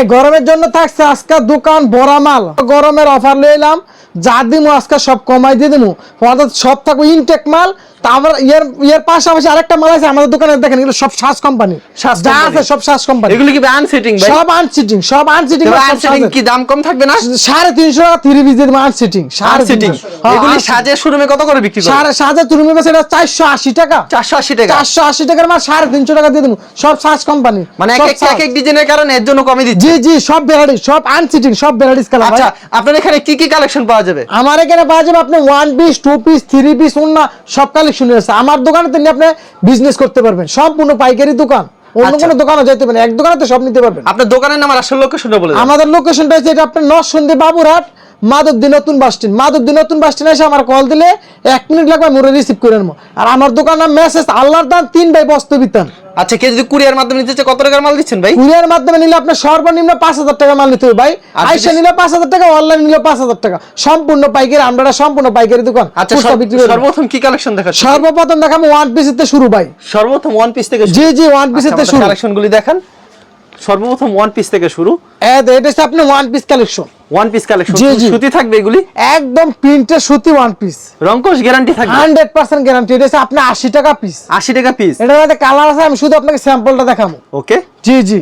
ভাই গরমের জন্য থাকছে আজকে দোকান বরামাল মাল গরমের অফার লইলাম। যা দিমু আজকে সব কমাই দিয়ে দিমু। অর্থাৎ সব থাকবে ইনটেক মাল তারপর এর এর পাশাপাশি আরেকটা মাল আছে আমাদের দোকানে দেখেন এগুলো সব শ্বাস কোম্পানি যা আছে সব শ্বাস কোম্পানি এগুলো কি আনসিটিং ভাই? সব আনসিটিং সব আনসিটিং আনসিটিং কি দাম কম থাকবে না? সাড়ে তিনশো টাকা থ্রি দিয়ে আনসিটিং হ্যাঁ, এগুলি। সাজের শোরুমে কত করে বিক্রি করে? সাড়ে তুমি বেছে এটা চারশো আশি টাকা। চারশো আশি টাকা? চারশো আশি টাকার মাল সাড়ে তিনশো টাকা দিয়ে দেবো। সব শ্বাস কোম্পানি মানে এক এক এক এক ডিজাইনের কারণে এর জন্য কমে দিচ্ছে? জি জি সব ভ্যারাইটিস সব আনসিটিং সব ভ্যারাইটিস কালার আচ্ছা আপনার এখানে কি কি কালেকশন পাওয়া যাবে? আমার এখানে পাওয়া যাবে আপনি one piece two piece three piece সব কালেকশন আছে আমার দোকানে তিনি আপনি বিজনেস করতে পারবেন সম্পূর্ণ পাইকারি দোকান অন্য আচ্ছা। কোনো দোকানে যেতে পারেন এক দোকানে তো সব নিতে পারবেন আপনার দোকানের নাম আর আসল লোকেশনটা বলে আমাদের লোকেশনটা হচ্ছে এটা আপনার নরসন্দী বাবুরহাট মাধবদী নতুন বাস স্ট্যান্ড। মাধবদী নতুন বাস স্ট্যান্ড এসে আমার কল দিলে এক মিনিট লাগবে মোড়ে রিসিভ করে নেব। আর আমার দোকান নাম মেসেজ আল্লাহর দান তিন ভাই বস্তবিতান আচ্ছা কেউ যদি কুরিয়ার মাধ্যমে নিতে কত টাকার মাল দিচ্ছেন ভাই? কুরিয়ার মাধ্যমে নিলে আপনার সর্বনিম্ন পাঁচ হাজার টাকা মাল নিতে হবে ভাই। আর আইসা নিলে পাঁচ হাজার টাকা অনলাইন নিলে পাঁচ হাজার টাকা। সম্পূর্ণ পাইকারি আমরা সম্পূর্ণ পাইকারি দোকান। আচ্ছা। সর্বপ্রথম কি কালেকশন দেখাচ্ছেন? সর্বপ্রথম দেখাবো ওয়ান পিসের থেকে শুরু ভাই। সর্বপ্রথম ওয়ান পিস থেকে জি জি ওয়ান পিসের থেকে শুরু। কালেকশন গুলি দেখান। সর্বপ্রথম ওয়ান পিস থেকে শুরু। এটা হচ্ছে আপনি one piece collection one piece collection. সুতি থাকবে এগুলি? একদম প্রিন্টের সুতি ওয়ান পিস রংকশ গ্যারান্টি থাকবে। হান্ড্রেড পার্সেন্ট গ্যারান্টি এটা আপনার আপনি আশি টাকা পিস আশি টাকা পিস এটার মধ্যে কালার আছে আমি শুধু আপনাকে স্যাম্পলটা দেখাবো। ওকে জি জি।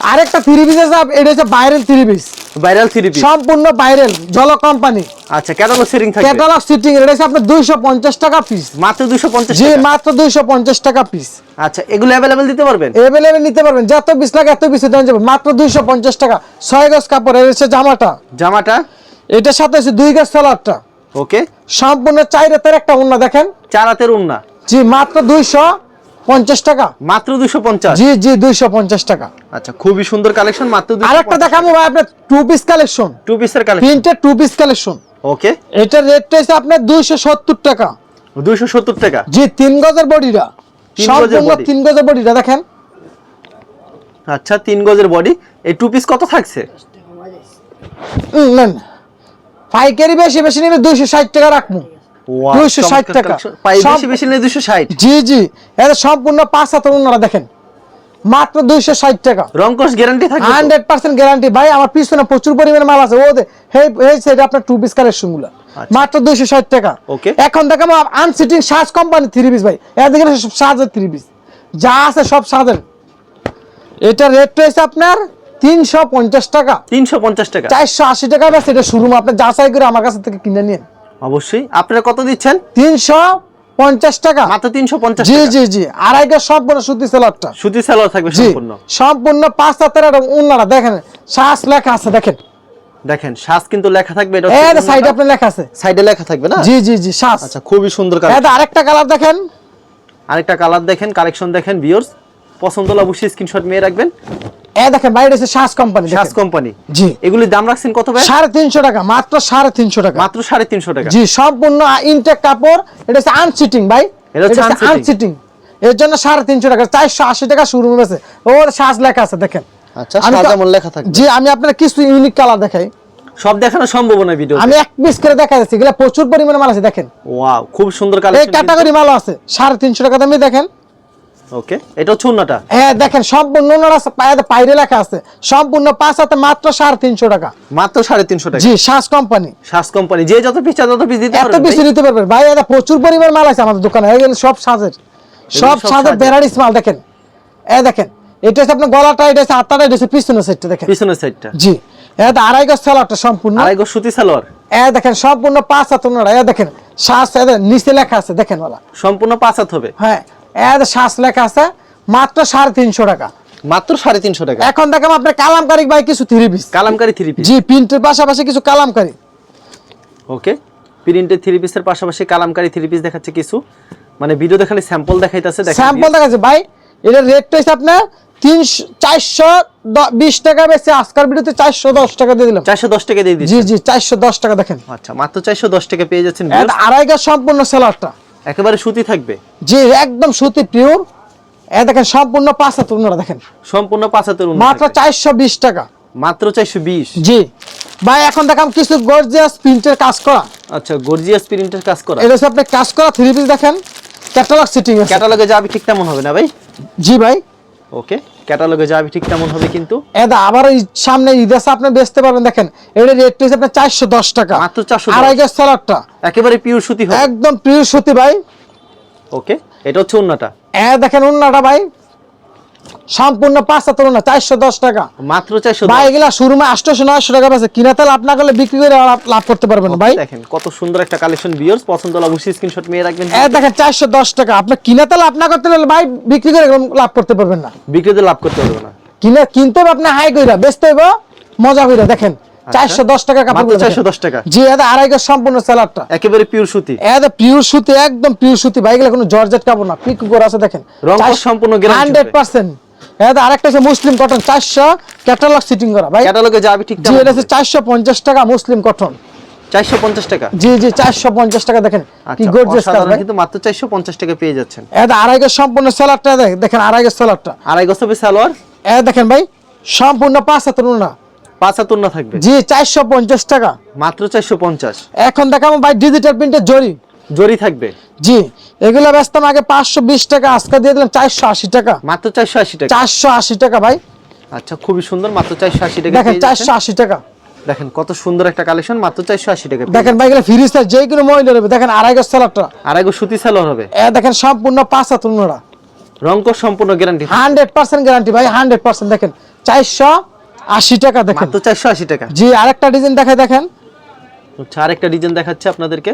আরেকটা থ্রি পিস আছে এটা হচ্ছে viral three piece viral three piece সম্পূর্ণ বাইরেল জল কোম্পানি আচ্ছা ক্যাটালগ সেটিং থাকবে। ক্যাটালগ সিটিং এটা হচ্ছে আপনার দুইশো পঞ্চাশ টাকা পিস মাত্র 250 জি মাত্র দুইশো পঞ্চাশ টাকা পিস আচ্ছা এগুলো অ্যাভেলেবল দিতে পারবেন? এভেলেবেল নিতে পারবেন যত পিস লাগে এত পিস দেওয়া যাবে। মাত্র দুইশো পঞ্চাশ টাকা। ছয় গজ কাপড় এর হচ্ছে জামাটা। জামাটা? এটার সাথে হচ্ছে দুই গজ সালাদটা ওকে সম্পূর্ণ চাই রাতের একটা অন্য দেখেন। চার হাতের উন্না। জি মাত্র দুইশো পঞ্চাশ টাকা। মাত্র 250 জি জি দুইশো পঞ্চাশ টাকা। আচ্ছা খুবই সুন্দর কালেকশন মাত্র আরেকটা দেখাবো ভাই আপনার টু পিস কালেকশন টু পিসের কালেকশন প্রিন্টের টু পিস কালেকশন ওকে এটার রেটটা হচ্ছে আপনার দুইশো সত্তর টাকা। 270 টাকা? জি তিন গজের বডিটা সম্পূর্ণ তিন গজের বডিটা দেখেন। আচ্ছা তিন গজের বডি এই টু পিস কত থাকছে? উম, নেন। পাইকারি বেশি বেশি নিলে দুইশো ষাট টাকা রাখব। Wow, 260 টাকা। collection। সব- বেশি বেশি নিলে 260 জি জি। এটা সম্পূর্ণ পাঁচ হাতের ওনারা দেখেন। মাত্র দুইশো ষাট টাকা। রংকশ গ্যারান্টি থাকবে হান্ড্রেড পার্সেন্ট গ্যারান্টি ভাই আমার পিছনে প্রচুর পরিমাণে মাল আছে। ও দে হেই হেই সেটা আপনার টু পিস কালেকশন মাত্র দুইশো ষাট টাকা। Okay. এখন দেখাবো আনসিটিং সাজ কোম্পানি থ্রি পিস ভাই। এদিকে সাজের থ্রি পিস যা আছে সব সাজের এটা রেট রয়েছে আপনার তিনশো পঞ্চাশ টাকা। 350 টাকা। চারশো আশি টাকা ব্যাস এটা যাচাই করে আমার কাছ থেকে কিনে নিন। অবশ্যই। আপনারা কত দিচ্ছেন? তিনশো পঞ্চাশ টাকা। মাত্র 350 জি জি জি। আড়াই গজ সম্পূর্ণ সুতি সেলারটা সুতি থাকবে সম্পূর্ণ? সম্পূর্ণ পাঁচ হাতের উন্নারা। দেখেন শ্বাস লেখা আছে দেখেন। দেখেন শ্বাস কিন্তু লেখা থাকবে এটা সাইডে আপনি লেখা আছে। সাইডে লেখা থাকবে না? জি জি জি শ্বাস আচ্ছা খুবই সুন্দর কালার এটা আরেকটা কালার দেখেন। আরেকটা কালার দেখেন কালেকশন দেখেন ভিউয়ার্স পছন্দ হলে অবশ্যই স্ক্রিনশট নিয়ে রাখবেন। এ দেখেন বাইরে শ্বাস কোম্পানি শ্বাস কোম্পানি জি। এগুলির দাম রাখছেন কত ভাই? সাড়ে তিনশো টাকা মাত্র সাড়ে তিনশো টাকা। মাত্র সাড়ে তিনশো টাকা। জি সম্পূর্ণ ইনটেক কাপড় এটা হচ্ছে আনসিটিং ভাই। এটা হচ্ছে আনসিটিং এর জন্য সাড়ে তিনশো টাকা চারশো আশি টাকা শুরু হয়েছে ওর শ্বাস লেখা আছে দেখেন। আচ্ছা সাজামন লেখা থাকবে। জি আমি আপনার কিছু ইউনিক কালার দেখাই। সব দেখানো সম্ভব না ভিডিও আমি এক পিস করে দেখা যাচ্ছে এগুলা প্রচুর পরিমাণে মাল আছে দেখেন। ওয়াও খুব সুন্দর এই কালেকশন ক্যাটাগরি মাল আছে সাড়ে তিনশো টাকা দামে দেখেন। ওকে এটা হচ্ছে হ্যাঁ দেখেন সম্পূর্ণ ওনারা পায়ে পাইরে লেখা আছে। সম্পূর্ণ পাঁচ হাতে মাত্র সাড়ে তিনশো টাকা। মাত্র সাড়ে তিনশো টাকা? জি শ্বাস কোম্পানি। শ্বাস কোম্পানি যে যত পিস পিস দিতে এত ভাই? নিতে পারবেন ভাই এটা প্রচুর পরিমাণ মাল আছে আমাদের দোকানে। এগুলো সব সাজের। সব সাজের। ভ্যারাইটিস মাল দেখেন। এ দেখেন এটা হচ্ছে আপনার গলাটা এটা হচ্ছে হাতটা এটা হচ্ছে পিছনের সেটটা দেখেন। পিছনের সাইডটা। জি এটা আড়াই গজ সালারটা সম্পূর্ণ। আড়াই গজ সুতি সালোয়ার। এ দেখেন সম্পূর্ণ পাঁচ হাত এ দেখেন শ্বাস নিচে লেখা আছে দেখেন ওলা। সম্পূর্ণ পাঁচ হাত হবে। হ্যাঁ এ শ্বাস লেখা আছে মাত্র সাড়ে তিনশো টাকা। মাত্র সাড়ে তিনশো টাকা। এখন দেখেন আপনার কালামকারী ভাই কিছু three piece Kalamkari three piece জি প্রিন্টের পাশাপাশি কিছু কালামকারী। ওকে প্রিন্টের থ্রি পিসের পাশাপাশি কালামকারি থ্রি পিস দেখাচ্ছে কিছু। মানে ভিডিও দেখালে স্যাম্পল দেখাইতেছে স্যাম্পল দেখাচ্ছে। ভাই এটার রেটটা হচ্ছে আপনার তিনশো চারশো বিশ টাকা বেশি। আজকাল ভিডিওতে চারশো দশ টাকা দিয়ে দিলাম। চারশো দশ টাকা দিয়ে দিচ্ছি। জি জি চারশো দশ টাকা দেখেন। আচ্ছা মাত্র চারশো দশ টাকা পেয়ে যাচ্ছেন এটা আড়াই গাছ সম্পূর্ণ সেলারটা একেবারে সুতি থাকবে? যে একদম সুতি পিওর এ দেখেন সম্পূর্ণ পাঁচ হাত ওনারা দেখেন। সম্পূর্ণ পাঁচ হাতের মাত্র। চারশো বিশ টাকা। মাত্র চারশো বিশ? জি। ভাই এখন দেখাম কিছু গর্জিয়াস প্রিন্টের কাজ করা। আচ্ছা গর্জিয়াস প্রিন্টের কাজ করা। এটা হচ্ছে আপনি কাজ করা থ্রি পিস দেখেন। ক্যাটালগ সিটিং আছে। ক্যাটালগে যাবে ঠিক তেমন হবে না ভাই? জি ভাই। ওকে ক্যাটালগে যাবে ঠিক তেমন হবে কিন্তু। এটা আবার এই সামনে ঈদ আছে আপনি বেচতে পারবেন দেখেন এর রেট হচ্ছে আপনার চারশো দশ টাকা। মাত্র 410 আড়াই গেজ সালাডটা। একেবারে পিওর সুতি হবে। একদম পিওর সুতি ভাই। ওকে এটা হচ্ছে উন্নাটা এ দেখেন উন্নাটা ভাই। সম্পূর্ণ পাঁচটা তুলনা চারশো দশ টাকা। মাত্র চারশো ভাই এগুলা শুরুমে আটশো নয়শো টাকা পাচ্ছে কিনা তাহলে আপনার করলে বিক্রি করে লাভ- করতে পারবেন ভাই। দেখেন কত সুন্দর একটা কালেকশন বিয়ার্স পছন্দ হলে অবশ্যই স্ক্রিনশট নিয়ে রাখবেন। হ্যাঁ দেখেন চারশো দশ টাকা। আপনার কিনা তাহলে না করতে পারলে ভাই বিক্রি করে লাভ করতে পারবেন না। বিক্রি লাভ করতে পারবেন না। কিনা কিনতে হবে আপনি হাই কইরা বেচতে হবে মজা কইরা দেখেন। চারশো দশ টাকা কাপড় টাকা। জি এটা আড়াই গজ সম্পূর্ণ স্যালাডটা একেবারে পিওর সুতি। এটা পিওর সুতি একদম পিওর সুতি। ভাই এগুলো কোনো জর্জেট কাপড় না পিক করে আছে দেখেন। রং সম্পূর্ণ guarantee হান্ড্রেড পার্সেন্ট। এটা আরেকটা হচ্ছে মুসলিম কটন চারশো ক্যাটালগ সিটিং করা। ভাই ক্যাটালগে যাবে ঠিক জি এটা টাকা মুসলিম কটন টাকা? জি জি চারশো পঞ্চাশ টাকা দেখেন। কি আচ্ছা গর্জিয়াস কালার কিন্তু মাত্র চারশো পঞ্চাশ টাকা পেয়ে যাচ্ছেন। এটা আড়াই গজ সম্পূর্ণ স্যালাডটা দেখেন আড়াই গজ স্যালাডটা আড়াই গজ হবে দেখেন ভাই সম্পূর্ণ পাঁচ হাতের না পাঁচ হাতুর না থাকবে? জি চারশো পঞ্চাশ টাকা। মাত্র চারশো পঞ্চাশ। এখন দেখাবো ভাই ডিজিটাল প্রিন্টের জরি। জরি থাকবে? জি এগুলো বেচতাম আগে পাঁচশো বিশ টাকা আজকে দিয়ে দিলাম চারশো আশি টাকা। মাত্র চারশো আশি টাকা? চারশো আশি টাকা ভাই। আচ্ছা খুবই সুন্দর মাত্র চারশো আশি টাকা দেখেন চারশো আশি টাকা। দেখেন কত সুন্দর একটা কালেকশন মাত্র চারশো আশি টাকা দেখেন ভাই এগুলো ফ্রি সাইজ যে কোনো মহিলা নেবে দেখেন আড়াই গজ সালাদটা যাচ্ছেন। আড়াই গজ সুতি সালোয়ার হবে। দেখেন সম্পূর্ণ পাঁচ হাত রঙ্ক সম্পূর্ণ গ্যারান্টি হান্ড্রেড পার্সেন্ট গ্যারান্টি ভাই হান্ড্রেড পার্সেন্ট দেখেন। চারশো আশি টাকা দেখেন। মাত্র চারশো আশি টাকা। জি আরেকটা ডিজাইন দেখায় দেখেন। আচ্ছা আরেকটা ডিজাইন দেখাচ্ছে আপনাদেরকে।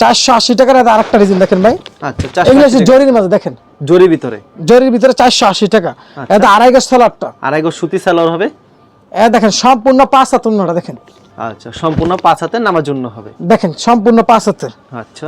চারশো আশি টাকার আরেকটা ডিজাইন দেখেন ভাই। আচ্ছা এগুলো হচ্ছে জরির মাঝে দেখেন। জরির ভিতরে। জরির ভিতরে চারশো আশি টাকা। আচ্ছা। এটা আড়াই গজ সালাদটা আড়াই গজ সুতি সালোয়ার হবে। এ দেখেন সম্পূর্ণ পাঁচ হাত উন্নরা দেখেন। আচ্ছা সম্পূর্ণ পাঁচ হাতে নামার জন্য হবে। দেখেন সম্পূর্ণ পাঁচ হাতের। আচ্ছা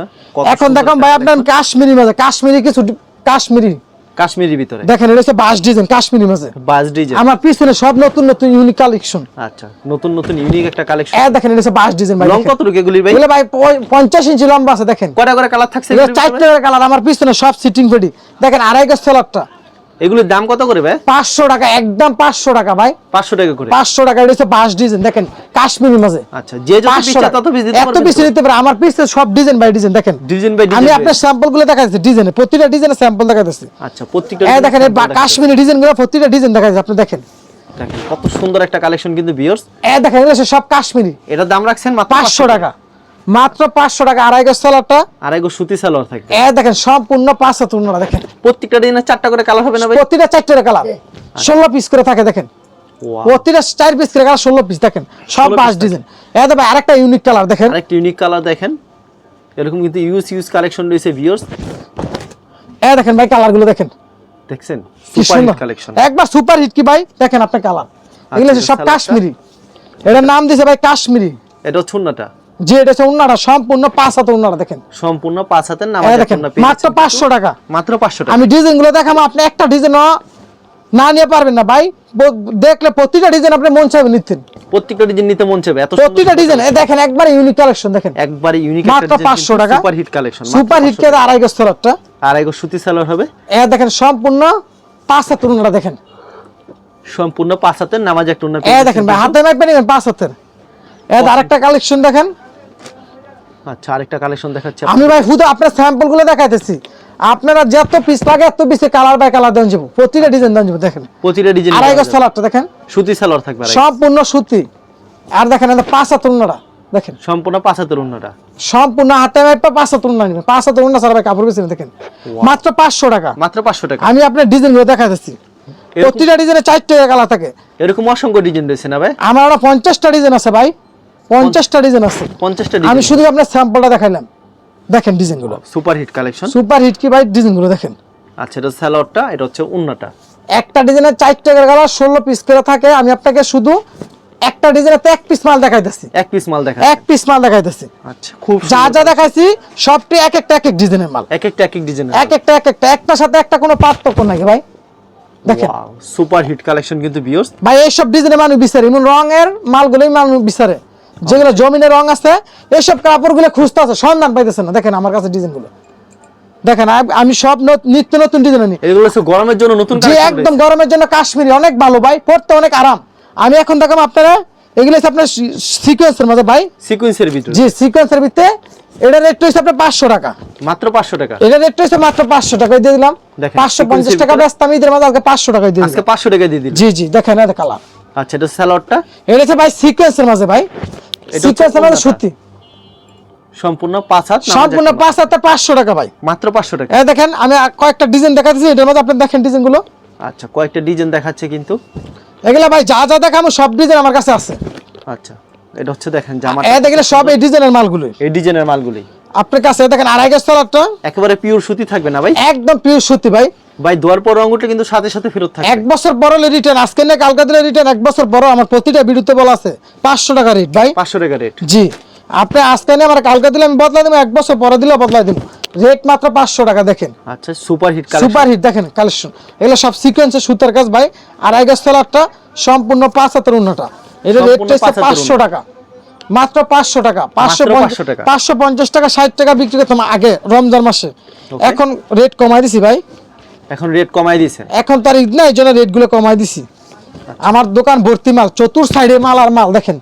এখন দেখুন ভাই আপনার কাশ্মীরি মাঝে কাশ্মীরি কিছু কাশ্মীরি কাশ্মীরি ভিতরে। দেখেন এটা হচ্ছে বাস ডিজাইন কাশ্মীরি মাঝে। বাস ডিজাইন। আমার পিছনে সব নতুন নতুন ইউনিক কালেকশন আচ্ছা নতুন নতুন ইউনিক একটা কালেকশন হ্যাঁ দেখেন এটা হচ্ছে বাস ডিজাইন ভাই লং। কত রুকে ভাই? এগুলো ভাই প- পঞ্চাশ ইঞ্চি লম্বা আছে দেখেন। কয়টা করে কালার থাকছে এটা কালার আমার পিছনে সব সিটিং পেডি দেখেন আড়াই গজ সেলারটা এগুলির দাম কত করে ভাই? পাঁচশো টাকা একদম পাঁচশো টাকা ভাই। পাঁচশো টাকা করে। পাঁচশো টাকা এটা হচ্ছে বাস ডিজাইন দেখেন কাশ্মীরি মাঝে। আচ্ছা যে যত পিস টাকা। তত পিস দিতে এত পিস পারে আমার পিছনে সব ডিজাইন বাই ডিজাইন দেখেন। ডিজাইন বাই আমি আপনার স্যাম্পলগুলো দেখা যাচ্ছে ডিজাইনে প্রতিটা ডিজাইনের স্যাম্পল দেখা যাচ্ছে আচ্ছা প্রত্যেকটা এই দেখেন দেখাচ্ছে। কাশ্মীরি ডিজাইনগুলো প্রতিটা ডিজাইন দেখা যাচ্ছে আপনি দেখেন। দেখেন কত সুন্দর একটা কালেকশন কিন্তু বিয়ার্স এই দেখেন এগুলো সব কাশ্মীরি। এটার দাম রাখছেন মাত্র পাঁচশো টাকা। মাত্র পাঁচশো টাকা আড়াই গজ সালারটা আড়াই গো সুতি সালোয়ার থাকবে এ দেখেন সম্পূর্ণ পাঁচ হাত উন্নরা দেখেন। প্রত্যেকটা ডিজাইনের চারটা করে কালার হবে না প্রতিটা চারটে কালার ষোলো পিস করে থাকে দেখেন। প্রতিটা চার পিস করে কালার ষোলো পিস দেখেন। সব পাঁচ ডিজাইন। এ আরেকটা ইউনিক কালার দেখেন। আরেকটা ইউনিক কালার দেখেন। এরকম কিন্তু ইউজ ইউজ কালেকশন রয়েছে ভিউয়ার্স এ দেখেন ভাই কালারগুলো দেখেন। দেখছেন? কি সুপার সুন্দর। কালেকশন একবার সুপার হিট কি ভাই? দেখেন আপনার কালার এগুলো হচ্ছে সব কাশ্মীরি। এটার নাম দিয়েছে ভাই কাশ্মীরি। এটা হচ্ছে উন্নাটা যে এটা হচ্ছে উন্নাটা সম্পূর্ণ পাঁচ হাত উন্নাটা দেখেন। সম্পূর্ণ পাঁচ হাতের নাম দেখেন মাত্র পাঁচশো টাকা। মাত্র পাঁচশো টাকা। আমি ডিজাইনগুলো দেখাবো আপনি একটা ডিজাইন না নিয়ে পারবেন না। ভাই দেখলে প্রতিটা ডিজাইন আপনি মন চাইবে নিতেন। প্রত্যেকটা ডিজাইন নিতে মন চাইবে এত প্রতিটা ডিজাইন দেখেন একবার ইউনিক কালেকশন দেখেন। একবারে ইউনিক মাত্র 500 টাকা। Super hit collection super hit কে আড়াই গজ আড়াই সুতি সালোয়ার হবে। এ দেখেন সম্পূর্ণ পাঁচ হাত উন্নাটা দেখেন। সম্পূর্ণ পাঁচ হাতের নামাজ একটা উন্না এ দেখেন ভাই হাতে মাইপে নিবেন পাঁচ হাতের। এ আরেকটা কালেকশন দেখেন। আচ্ছা আরেকটা কালেকশন দেখাচ্ছে আমি ভাই শুধু আপনার দেখাইতেছি। আপনারা যত পিস লাগে এত পিসে কালার বাই কালার দেন যাব। প্রতিটা ডিজাইন দেন যাব দেখেন। প্রতিটা ডিজাইন আড়াই গজ তোলারটা দেখেন। সুতি সালোয়ার থাকবে সম্পূর্ণ সুতি। আর দেখেন এটা পাঁচ হাত উন্নাটা দেখেন। সম্পূর্ণ পাঁচ হাতের সম্পূর্ণ হাতে মাইপে পাঁচ হাত উন্না নিবেন পাঁচ হাত উন্না সারা ভাই কাপড় বেশি দেখেন। মাত্র পাঁচশো টাকা। মাত্র পাঁচশো টাকা। আমি আপনার ডিজাইনগুলো দেখাইতেছি। প্রতিটা ডিজাইনে চারটে কালার থাকে। এরকম অসংখ্য ডিজাইন রয়েছে না ভাই? আমার ওটা পঞ্চাশটা ডিজাইন আছে ভাই। পঞ্চাশটা ডিজাইন আছে। পঞ্চাশটা আমি শুধু আপনার স্যাম্পলটা দেখাইলাম। দেখেন ডিজাইনগুলো super hit collection super hit কি ভাই? ডিজাইনগুলো দেখেন। আচ্ছা এটা সালোয়ারটা এটা হচ্ছে উন্নাটা। একটা ডিজাইনের চারটে কালার ষোলো পিস করে থাকে। আমি আপনাকে শুধু একটা ডিজাইনের এক পিস মাল দেখাইতেছি। এক পিস মাল দেখা এক পিস মাল দেখাইতেছি। আচ্ছা খুব যা যা দেখাইছি সবটি এক একটা এক এক ডিজাইনের মাল। এক একটা এক এক ডিজাইন এক একটা এক একটা। একটার সাথে একটা কোনো পার্থক্য নাই ভাই। দেখেন। সুপার হিট কালেকশন কিন্তু ভিউয়ার্স ভাই এইসব ডিজাইনের মানুষ বিচারে। এমন রঙের মালগুলোই মানুষ বিচারে। যেগুলো জমিনের রং আছে এইসব কাপড়গুলো খুঁজতে আছে সন্ধান পাইতেছে না। দেখেন আমার কাছে ডিজাইনগুলো। দেখেন আমি সব নিত্য নতুন ডিজাইন আনি এগুলো গরমের জন্য নতুন যে একদম গরমের জন্য কাশ্মীরি অনেক ভালো ভাই পড়তে অনেক আরাম। আমি এখন দেখাম আপনারা এগুলো আপনার সিকোয়েন্সের মধ্যে ভাই। সিকোয়েন্সের ভিতরে। জি সিকোয়েন্সের ভিতরে। এটা রেট আপনার পাঁচশো টাকা। মাত্র পাঁচশো টাকা। এটা রেট হচ্ছে মাত্র পাঁচশো টাকা দিয়ে দিলাম। দেখেন, পাঁচশো পঞ্চাশ sequence এর টাকা ভিতরে- ব্যস্ত আমি ঈদের মাঝে আজকে টাকায় দিয়ে আজকে দিলাম পাঁচশো টাকা দিয়ে দিল জি জি দেখেন এটা কালার। আচ্ছা এটা এটা হচ্ছে ভাই সিকোয়েন্সের মাঝে ভাই। হচ্ছে সিকোয়েন্সের সত্যি। সম্পূর্ণ পাঁচ হাত সম্পূর্ণ পাঁচ হাতে পাঁচশো টাকা ভাই। মাত্র পাঁচশো টাকা। হ্যাঁ দেখেন আমি কয়েকটা ডিজাইন দেখাচ্ছি এটার মধ্যে আপনি দেখেন আচ্ছা কয়েকটা ডিজাইন দেখাচ্ছে কিন্তু। এগুলা ভাই যা যা দেখাবো সব ডিজাইন আমার কাছে আছে। আচ্ছা এটা হচ্ছে দেখেন জামা এ দেখলে সব এই ডিজাইনের মালগুলো এই ডিজাইনের মালগুলি আপনার কাছে দেখেন আড়াই গাছ তলারটা একেবারে পিওর সুতি থাকবে না ভাই? একদম পিওর সত্যি ভাই। ভাই দোয়ার পর রঙটা কিন্তু সাথে সাথে ফেরত থাকবে। এক বছর হলে রিটার্ন আজকে না কালকে দিলে রিটার্ন এক বছর পর আমার প্রতিটা ভিডিওতে বলা আছে। পাঁচশো টাকা রেট ভাই। পাঁচশো টাকা রেট জি। আপনি আজকে নিয়ে আমার কালকে দিলে আমি বদলাই দেবো এক বছর পরে দিলে বদলাই দেবো। রেট মাত্র পাঁচশো টাকা দেখেন। আচ্ছা super hit collection super hit দেখেন কালেকশন এগুলো সব সিকোয়েন্সের সুতার কাজ ভাই। আড়াই গাছ তলারটা সম্পূর্ণ পাঁচ হাতের উন্নটা এটা রেট হচ্ছে পাঁচশো টাকা। মাত্র পাঁচশো টাকা পাঁচশো পঞ্চাশ টাকা। পাঁচশো পঞ্চাশ টাকা ষাট টাকা বিক্রি করতাম আগে রমজান মাসে। এখন রেট কমাই দিছি ভাই। এখন রেট কমাই দিয়েছেন এখন তার ঈদ না এই জন্য রেটগুলো কমাই দিছি। আমার দোকান ভর্তি মাল চতুর সাইডে মাল আর মাল দেখেন।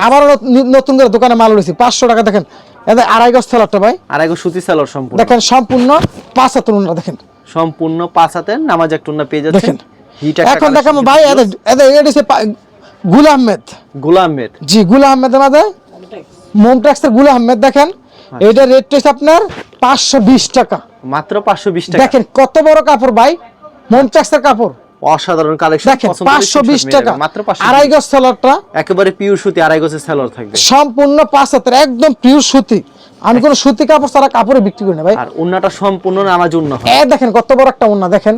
আবারও নতুন করে দোকানে মাল উঠেছি পাঁচশো টাকা দেখেন। এদের আড়াই গজ তলারটা ভাই। আর এগো সুতি সালোয়ার সম্পূর্ণ। দেখেন সম্পূর্ণ পাঁচ হাতের দেখেন। সম্পূর্ণ পাঁচ হাতে নামাজ এক টুন্না পেয়ে যাচ্ছেন। এখন দেখেন ভাই এটা পা- গুল আহমেদ। আহমেদ। জি গুল আহমেদের মাঝে? মোমট্যাক্সের গুল আহমেদ দেখেন। আচ্ছা। এটা রেট আপনার পাঁচশো বিশ টাকা। মাত্র পাঁচশো বিশ টাকা। দেখেন কত বড় কাপড় ভাই? কাপড়। অসাধারণ কালেকশন দেখেন পাঁচশো বিশ টাকা। মাত্র আড়াই গজ সালোয়ারটা। একেবারে পিওর সুতি আড়াই গজের সালোয়ার থাকবে। সম্পূর্ণ পাঁচ হাতের একদম পিওর সুতি। আমি কোনো সুতি কাপড় ছাড়া কাপড়ে বিক্রি করি না ভাই। আর উন্নাটা সম্পূর্ণ নামাজ হয়। এ দেখেন কত বড় একটা উন্না দেখেন।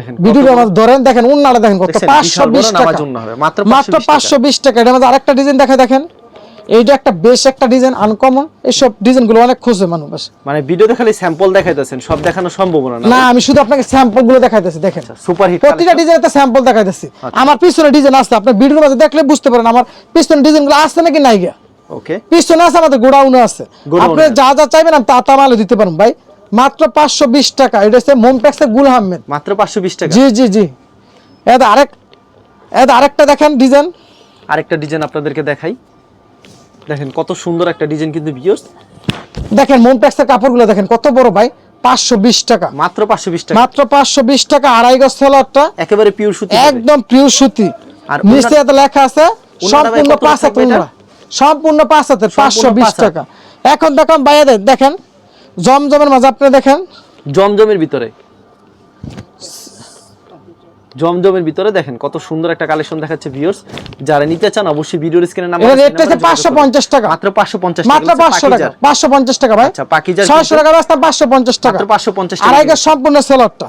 দেখেন ভিডিওটা বড়- আমার ধরেন দেখেন উন্নাটা দেখেন কত দেখছেন, পাঁচশো বিশাল বড় বিশ নামাজ টাকা মাত্র মাত্র 520 টাকা। এটার মধ্যে আরেকটা ডিজাইন দেখা দেখেন। এইটা একটা বেশ একটা ডিজাইন আনকমন এইসব ডিজাইনগুলো অনেক খুঁজে মানুষ। মানে ভিডিওতে খালি স্যাম্পল দেখাইতেছেন সব দেখানো সম্ভব না। না আমি শুধু আপনাকে স্যাম্পলগুলো দেখাইতেছি দেখেন। সুপার হিট প্রতিটা ডিজাইনের স্যাম্পল দেখাইতেছি। আচ্ছা। আমার পিছনে ডিজাইন আছে আপনি ভিডিওর মাঝে দেখলে বুঝতে পারেন আমার পিছনে ডিজাইনগুলো আছে নাকি নাই গিয়া। ওকে পিছনে আছে আমাদের গোডাউনে আছে। আপনি যা যা চাইবেন আমি তা তা মালে দিতে পারব ভাই। মাত্র পাঁচশো বিশ টাকা। এটা হচ্ছে মোমপ্যাক্সের গুল আহমেদ। মাত্র পাঁচশো বিশ টাকা? জি জি জি। এটা আরেক এটা আরেকটা দেখেন ডিজাইন আরেকটা ডিজাইন আপনাদেরকে দেখাই। দেখেন কত সুন্দর একটা ডিজাইন কিন্তু ভিউয়ার্স দেখেন মোমপ্যাক্সের কাপড়গুলো দেখেন কত বড় ভাই? পাঁচশো বিশ টাকা। মাত্র পাঁচশো বিশ টাকা। মাত্র পাঁচশো বিশ টাকা আড়াই গজ সেলারটা একেবারে পিওর সুতি একদম পিওর সুতি। আর নিচে এত লেখা আছে সম্পূর্ণ পাঁচ হাত থাকবে এটা? উন্নরা। সম্পূর্ণ পাঁচ হাতের পাঁচশো বিশ টাকা। এখন দেখেন বাইরে দেখেন। জমজমের মাঝে আপনি দেখেন? জমজমের ভিতরে। জমজমের ভিতরে দেখেন কত সুন্দর একটা কালেকশন দেখাচ্ছে ভিউয়ার্স যারা নিতে চান অবশ্যই ভিডিওর স্ক্রিনে নাম্বার এটা রেট হচ্ছে পাঁচশো পঞ্চাশ টাকা। মাত্র 550 টাকা মাত্র পাঁচশো টাকা। পাঁচশো পঞ্চাশ টাকা ভাই। আচ্ছা, পাকিজার ছয়শো কিন্তু- টাকা রাস্তা পাঁচশো পঞ্চাশ টাকা। মাত্র 550 টাকা আর সম্পূর্ণ সেলারটা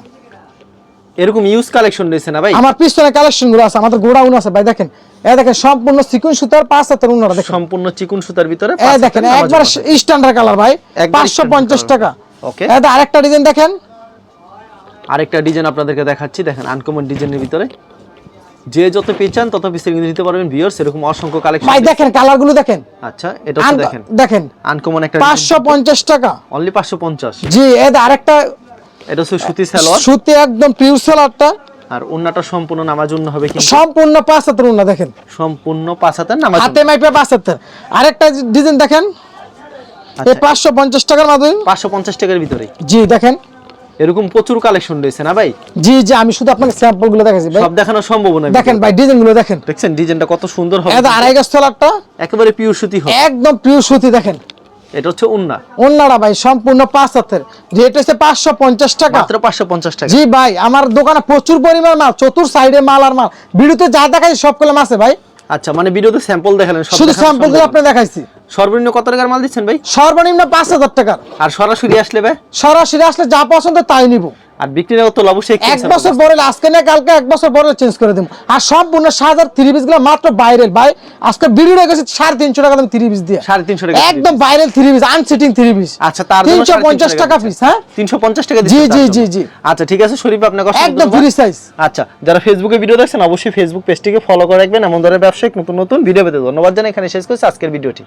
এরকম ইউজ কালেকশন রয়েছে না ভাই? আমার পিছনে কালেকশনগুলো আছে আমাদের গোডাউন আছে ভাই দেখেন। এ দেখেন সম্পূর্ণ সিকুন সুতার পাঁচ হাতের উন্নরা দেখেন। সম্পূর্ণ চিকুন সুতার ভিতরে এ দেখেন একবার স্ট্যান্ডার্ড কালার ভাই একবার পাঁচশো standard পঞ্চাশ colour। টাকা। Okay. এটা আরেকটা ডিজাইন দেখেন। আরেকটা ডিজাইন আপনাদেরকে দেখাচ্ছি দেখেন আনকমন ডিজাইনের ভিতরে। যে যত পিস চান তত পিস কিন্তু নিতে পারবেন ভিউয়ার্স এরকম অসংখ্য কালেকশন ভাই দেখেন কালারগুলো দেখেন। আচ্ছা এটা দেখেন। দেখেন আনকমন একটা পাঁচশো পঞ্চাশ টাকা। অনলি 550 জি এটা আরেকটা এটা হচ্ছে সুতি সালোয়ার। সুতি একদম পিওর সেলারটা আর ওন্নাটা সম্পূর্ণ নামাজ হবে কিন্তু সম্পূর্ণ পাঁচ হাতের দেখেন। সম্পূর্ণ পাঁচ হাতের নামাজ হাতে মাইপে পাঁচ হাতের। আরেকটা ডিজাইন দেখেন। এই আচ্ছা পাঁচশো পঞ্চাশ টাকার মাধ্যমে পাঁচশো পঞ্চাশ টাকার ভিতরে। জি দেখেন। এরকম প্রচুর কালেকশন রয়েছে না ভাই? জি জি আমি শুধু আপনাকে স্যাম্পলগুলো দেখাচ্ছি ভাই। সব দেখানো সম্ভব না দেখেন ভাই ডিজাইনগুলো দেখেন। দেখছেন ডিজাইনটা কত সুন্দর হবে। এটা আড়াই গাছ একেবারে পিওর সুতি হবে। একদম পিওর সুতি দেখেন। এটা হচ্ছে উন্না। উন্নাটা ভাই সম্পূর্ণ পাঁচ হাতের। রেট হচ্ছে পাঁচশো পঞ্চাশ টাকা। মাত্র পাঁচশো পঞ্চাশ টাকা। জি ভাই আমার দোকানে প্রচুর পরিমাণ মাল চতুর সাইডে মাল আর মাল। ভিডিওতে যা দেখাই সব কলম আছে ভাই। আচ্ছা মানে ভিডিওতে স্যাম্পল দেখালেন শুধু স্যাম্পল দিয়ে আপনি দেখাইছি। সর্বনিম্ন কত টাকার মাল দিচ্ছেন ভাই? সর্বনিম্ন পাঁচ হাজার টাকার। আর সরাসরি আসলে ভাই? সরাসরি আসলে যা পছন্দ তাই নিব। আর বিক্রি না অবশ্যই এক বছর পরে আজকে না কালকে এক বছর পরে চেঞ্জ করে দেবো। আর সম্পূর্ণ সাজার থ্রি পিসগুলো মাত্র ভাইরাল ভাই আজকে ভিডিও রেখেছি সাড়ে তিনশো টাকা দাম থ্রি পিস দিয়ে। সাড়ে তিনশো টাকা একদম viral three piece unstitched three piece আচ্ছা তার তিনশো পঞ্চাশ টাকা পিস হ্যাঁ? তিনশো পঞ্চাশ টাকা জি, জি, জি, জি। আচ্ছা ঠিক আছে শরীফ আপনাকে অসংখ্য একদম ফ্রি সাইজ আচ্ছা যারা ফেসবুকে ভিডিও দেখছেন অবশ্যই ফেসবুক পেজটিকে ফলো করে রাখবেন। এমন ধরনের ব্যবসায়িক নতুন নতুন ভিডিও পেতে ধন্যবাদ জানাই। এখানে শেষ করছি আজকের ভিডিওটি